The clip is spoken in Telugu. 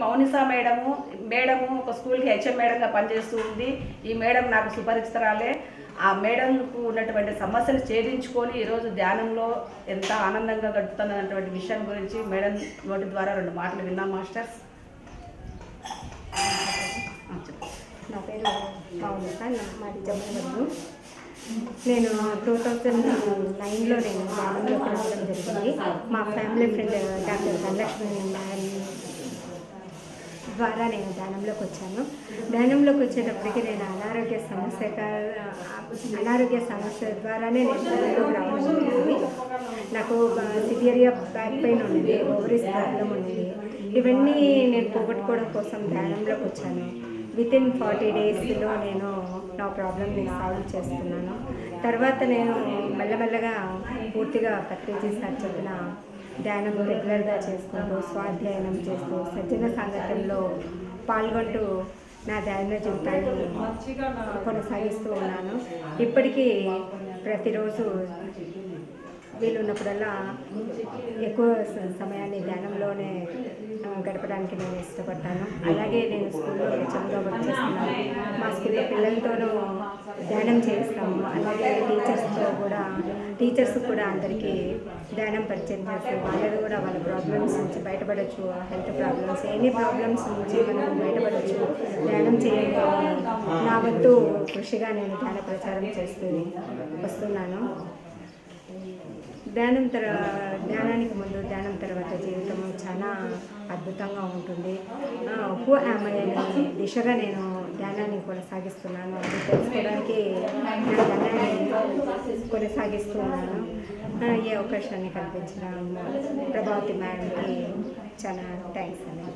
మౌనిసా మేడము మేడము ఒక స్కూల్కి హెచ్ఎం మేడంగా పనిచేస్తూ ఉంది. ఈ మేడం నాకు సుపరిచితరాలే. ఆ మేడంకు ఉన్నటువంటి సమస్యలు ఛేదించుకొని ఈరోజు ధ్యానంలో ఎంత ఆనందంగా గడుపుతున్నటువంటి విషయం గురించి మేడం నోటి ద్వారా రెండు మాటలు విన్నాం మాస్టర్స్ నా పేరు మౌనిక మాది జమ్మూ నేను టూ థౌజండ్ నైన్లో నేను ధ్యానంలో రావడం జరిగింది. మా ఫ్యామిలీ ఫ్రెండ్ డాక్టర్ ధనలక్ష్మి ద్వారా నేను ధ్యానంలోకి వచ్చాను. ధ్యానంలోకి వచ్చేటప్పటికి నేను అనారోగ్య సమస్య అనారోగ్య సమస్య ద్వారానే నేను రావడం నాకు సివియర్గా బ్యాక్ పెయిన్ ఉండేది ఓవరీస్ ప్రాబ్లం ఉండేది ఇవన్నీ నేను పోగొట్టుకోవడం కోసం ధ్యానంలోకి వచ్చాను. విత్ ఇన్ ఫార్టీ డేస్లో నేను నా ప్రాబ్లమ్ని సాల్వ్ చేస్తున్నాను. తర్వాత నేను మెల్లమెల్లగా పూర్తిగా పత్రిజీ సార్ చెప్పిన ధ్యానం రెగ్యులర్గా చేసుకుంటూ స్వాధ్యాయనం చేస్తూ సజ్జన సంఘటనలో పాల్గొంటూ నా ధ్యాన జీవితాన్ని కొనసాగిస్తూ ఉన్నాను. ఇప్పటికీ ప్రతిరోజు వీలున్నప్పుడల్లా ఎక్కువ సమయాన్ని ధ్యానంలోనే గడపడానికి నేను ఇష్టపడతాను. అలాగే నేను స్కూల్లో హెచ్ఎంగా వర్క్ చేస్తున్నాను. మా స్కూల్లో పిల్లలతోనూ ధ్యానం చేస్తాము. అలాగే టీచర్స్తో కూడా టీచర్స్ కూడా అందరికీ ధ్యానం పరిచయం చేస్తారు. వాళ్ళని కూడా వాళ్ళ ప్రాబ్లమ్స్ నుంచి బయటపడవచ్చు హెల్త్ ప్రాబ్లమ్స్ ఎనీ ప్రాబ్లమ్స్ నుంచి మనం బయటపడవచ్చు ధ్యానం చేయాలి నా వంతు కృషిగా నేను ధ్యాన ప్రచారం చేస్తుంది వస్తున్నాను. ధ్యానం తర్వాత ధ్యానానికి ముందు ధ్యానం తర్వాత జీవితం అద్భుతంగా ఉంటుంది హూ యామ్ అనే దిశగా నేను ధ్యానాన్ని కొనసాగిస్తున్నాను. అది తెలుసుకోవడానికి ధ్యానాన్ని కొనసాగిస్తున్నాను. ఏ ఈ అవకాశాన్ని కల్పించిన ప్రభావతి మేడంకి చాలా థ్యాంక్స్ అండి.